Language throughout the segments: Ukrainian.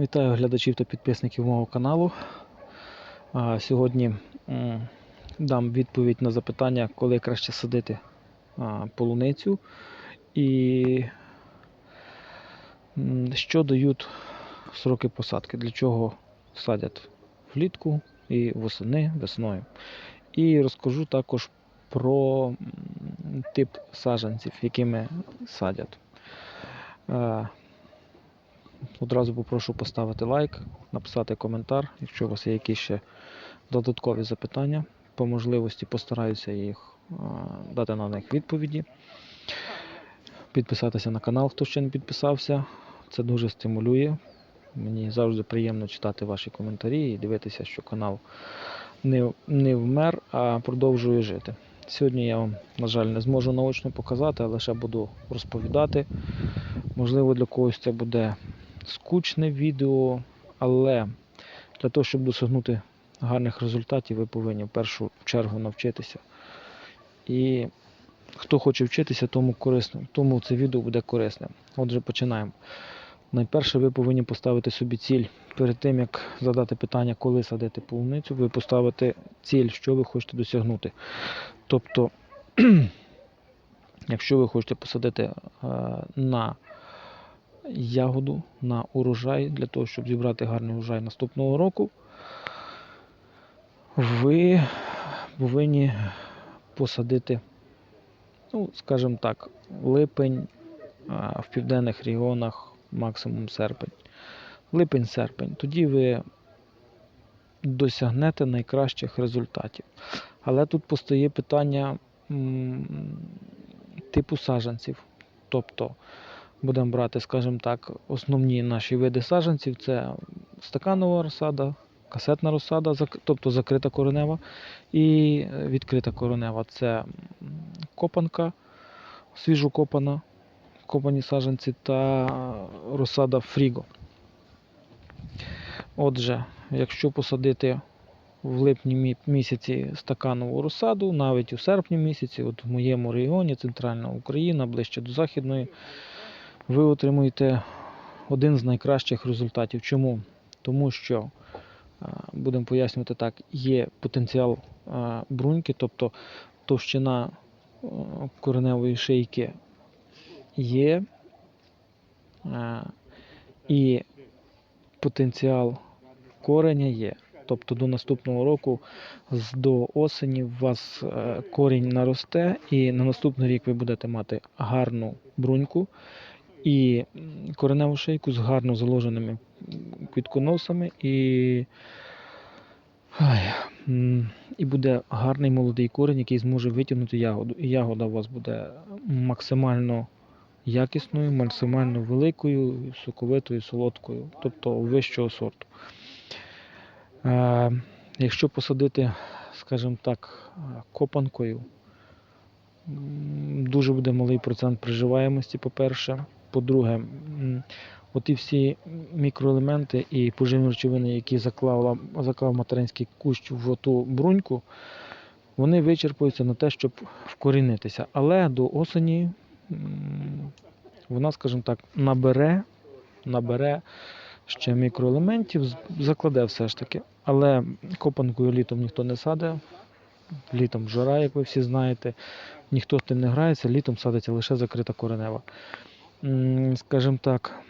Вітаю глядачів та підписників мого каналу. Сьогодні дам відповідь на запитання, коли краще садити полуницю і що дають сроки посадки, для чого садять влітку і восени, весною. І розкажу також про тип саджанців, якими садять. Е, Одразу попрошу поставити лайк, написати коментар, якщо у вас є якісь ще додаткові запитання. По можливості постараюся їх а, дати на них відповіді. Підписатися на канал, хто ще не підписався. Це дуже стимулює. Мені завжди приємно читати ваші коментарі і дивитися, що канал не, не вмер, а продовжує жити. Сьогодні я вам, на жаль, не зможу наочно показати, а лише буду розповідати. Можливо, для когось це буде скучне відео, але для того, щоб досягнути гарних результатів, ви повинні в першу чергу навчитися. І хто хоче вчитися, тому корисно, тому це відео буде корисним. Отже, починаємо. Найперше, ви повинні поставити собі ціль перед тим, як задати питання, коли садити полуницю, ви поставите ціль, що ви хочете досягнути. Тобто, якщо ви хочете посадити е, на ягоду на урожай для того, щоб зібрати гарний урожай наступного року, ви повинні посадити, ну, скажімо так, липень в південних регіонах максимум серпень. Липень-серпень. Тоді ви досягнете найкращих результатів. Але тут постає питання типу саджанців. Тобто, будемо брати, скажімо так, основні наші види саджанців це стаканова розсада, касетна розсада, тобто закрита коренева, і е, відкрита коренева це копанка, свіжокопана, копані саджанці та розсада фріго. Отже, якщо посадити в липні місяці стаканову розсаду, навіть у серпні місяці, от в моєму регіоні, центральна Україна, ближче до західної, ви отримуєте один з найкращих результатів. Чому? Тому що, будемо пояснювати так, є потенціал бруньки, тобто товщина кореневої шийки є, і потенціал кореня є. Тобто до наступного року до осені у вас е, корінь наросте, і на наступний рік ви будете мати гарну бруньку і кореневу шийку з гарно заложеними квітконосами, і, ай, і буде гарний молодий корінь, який зможе витягнути ягоду. І ягода у вас буде максимально якісною, максимально великою, соковитою, солодкою, тобто вищого сорту. Е, якщо посадити, скажімо так, копанкою, дуже буде малий процент приживаємості, по-перше. По-друге, оті всі мікроелементи і поживні речовини, які заклала, заклав материнський кущ в ту бруньку, вони вичерпуються на те, щоб вкорінитися. Але до осені вона, скажімо так, набере, набере ще мікроелементів, закладе все ж таки. Але копанкою літом ніхто не саде. Літом жара, як ви всі знаєте. Ніхто з тим не грається, літом садиться лише закрита коренева. Скажімо так,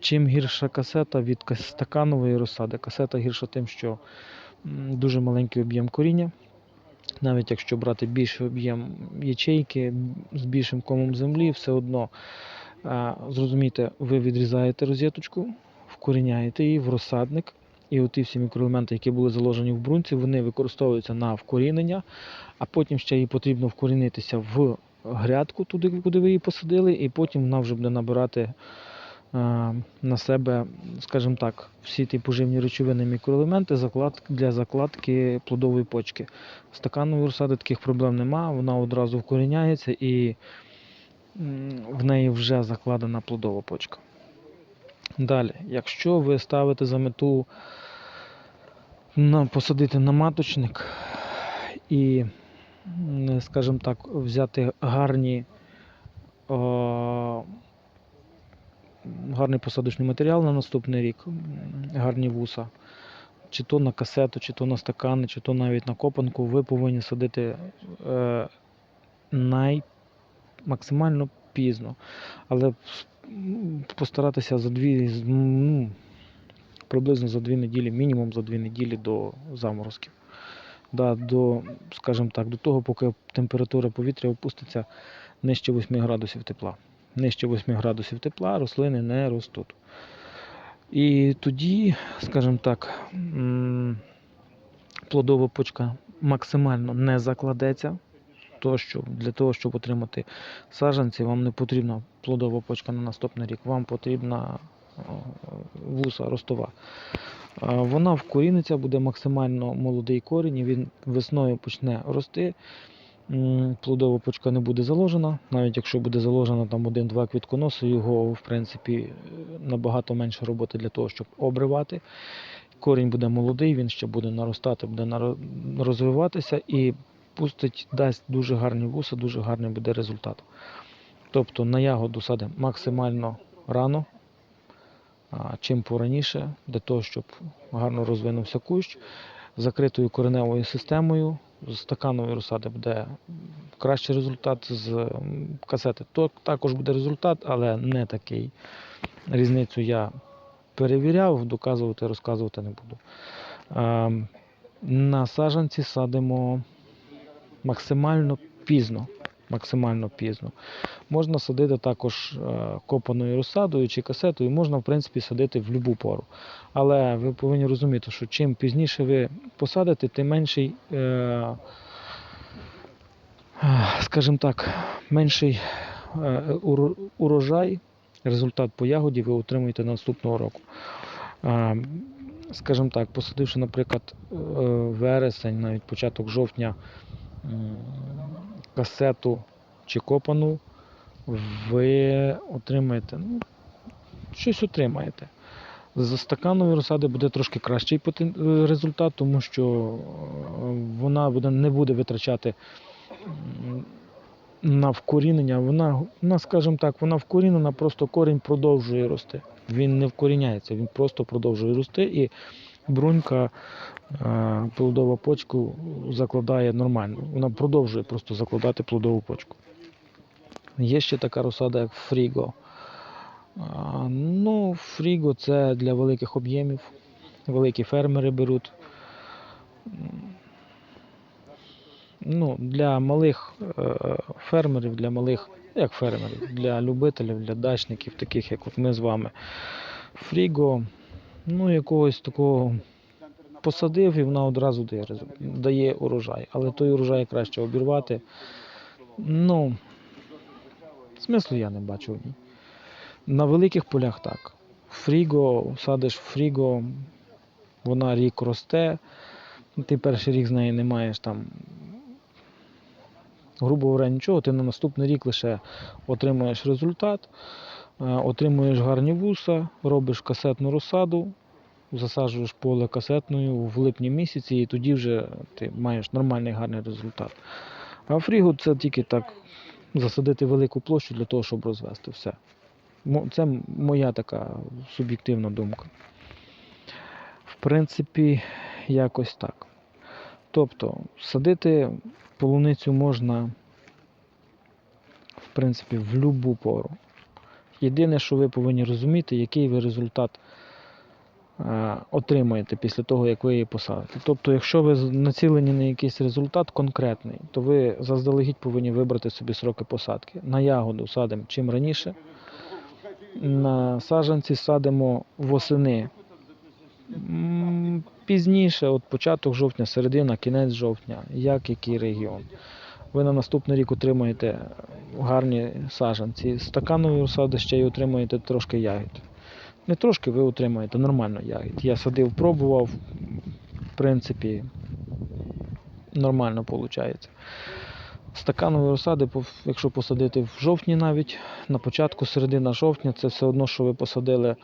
чим гірша касета від стаканової розсади. Касета гірша тим, що дуже маленький об'єм коріння. Навіть якщо брати більший об'єм ячейки з більшим комом землі, все одно зрозумійте, ви відрізаєте розеточку, вкоріняєте її в розсадник, і оті всі мікроелементи, які були заложені в брунці, вони використовуються на вкорінення, а потім ще їй потрібно вкорінитися в грядку, туди, куди ви її посадили, і потім вона вже буде набирати на себе, скажімо так, всі ті поживні речовини, мікроелементи для закладки плодової почки. Стаканової розсади таких проблем нема, вона одразу вкоріняється і в неї вже закладена плодова почка. Далі, якщо ви ставите за мету посадити на маточник і, скажімо так, взяти гарні о, гарний посадочний матеріал на наступний рік, гарні вуса. Чи то на касету, чи то на стакани, чи то навіть на копанку, ви повинні садити е, най, максимально пізно. Але постаратися за дві, ну, приблизно за дві неділі, мінімум за дві неділі до заморозків. Да, до, скажімо так, до того, поки температура повітря опуститься нижче 8 градусів тепла. Нижче 8 градусів тепла рослини не ростуть. І тоді, скажімо так, плодова почка максимально не закладеться. То, що для того, щоб отримати саджанці, вам не потрібна плодова почка на наступний рік, вам потрібна вуса ростова. Вона вкоріниться, буде максимально молодий корінь, і він весною почне рости. Плодова почка не буде заложена, навіть якщо буде заложена там один-два квітконоси, його в принципі е, набагато менше роботи для того, щоб обривати. Корінь буде молодий, він ще буде наростати, буде розвиватися і пустить, дасть дуже гарні вуса, дуже гарний буде результат. Тобто на ягоду садимо максимально рано, чим пораніше, для того, щоб гарно розвинувся кущ, закритою кореневою системою. З стаканової розсади буде кращий результат, з касети то також буде результат, але не такий. Різницю я перевіряв, доказувати, розказувати не буду. На саджанці садимо максимально пізно. Максимально пізно. Можна садити також е, копаною розсадою чи касетою, можна, в принципі, садити в будь-яку пору. Але ви повинні розуміти, що чим пізніше ви посадите, тим менший, е, скажімо так, менший е, урожай, результат по ягоді ви отримуєте наступного року. Скажімо так, посадивши, наприклад, вересень, навіть початок жовтня касету чи копану, ви отримаєте, ну, щось отримаєте. З стаканової розсади буде трошки кращий е, результат, тому що е, вона буде, не буде витрачати на вкорінення. Вона, вона, скажімо так, вона вкорінена, просто корінь продовжує рости. Він не вкоріняється, він просто продовжує рости і брунька плодова почку закладає нормально. Вона продовжує просто закладати плодову почку. Є ще така розсада, як фріго. Ну, фріго це для великих об'ємів. Великі фермери беруть. Ну, для малих е, фермерів, для малих, як фермерів, для любителів, для дачників, таких як от ми з вами. Фріго, ну, якогось такого посадив і вона одразу дає, дає урожай. Але той урожай краще обірвати. Ну, смислу я не бачу в ній. На великих полях так. Фріго, садиш фріго, вона рік росте. Ти перший рік з неї не маєш там, грубо говоря, нічого, ти на наступний рік лише отримуєш результат, е, отримуєш гарні вуса, робиш касетну розсаду, засаджуєш поле касетною в липні місяці, і тоді вже ти маєш нормальний гарний результат. А фріго це тільки так засадити велику площу для того, щоб розвести все. Це моя така суб'єктивна думка. В принципі, якось так. Тобто, садити полуницю можна, в принципі, в будь-яку пору. Єдине, що ви повинні розуміти, який ви результат отримаєте після того, як ви її посадите. Тобто, якщо ви націлені на якийсь результат конкретний, то ви заздалегідь повинні вибрати собі сроки посадки. На ягоду садимо чим раніше, на саджанці садимо восени. Пізніше, от початок жовтня, середина, кінець жовтня, як який регіон. Ви на наступний рік отримаєте гарні саджанці. З стаканової розсади ще й отримаєте трошки ягід. Не трошки, ви отримаєте нормально ягід. Я садив, пробував, в принципі, нормально виходить. Стаканової розсади, якщо посадити в жовтні навіть, на початку середина жовтня, це все одно, що ви посадили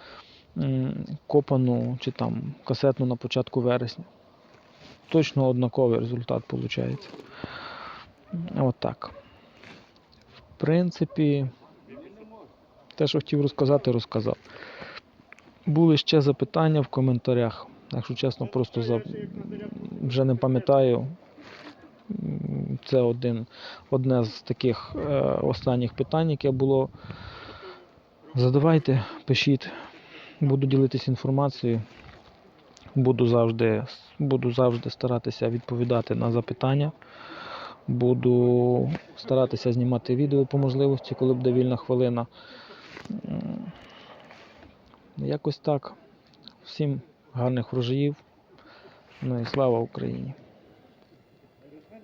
копану чи там касетну на початку вересня. Точно однаковий результат виходить. От так. В принципі, Те, що хотів розказати, розказав. Були ще запитання в коментарях. Якщо чесно, просто за... вже не пам'ятаю. Це один, одне з таких е, останніх питань, яке було. Задавайте, пишіть, буду ділитися інформацією. Буду завжди, буду завжди старатися відповідати на запитання. Буду старатися знімати відео по можливості, коли буде вільна хвилина. М, Якось так. Всім гарних врожаїв. Ну і слава Україні!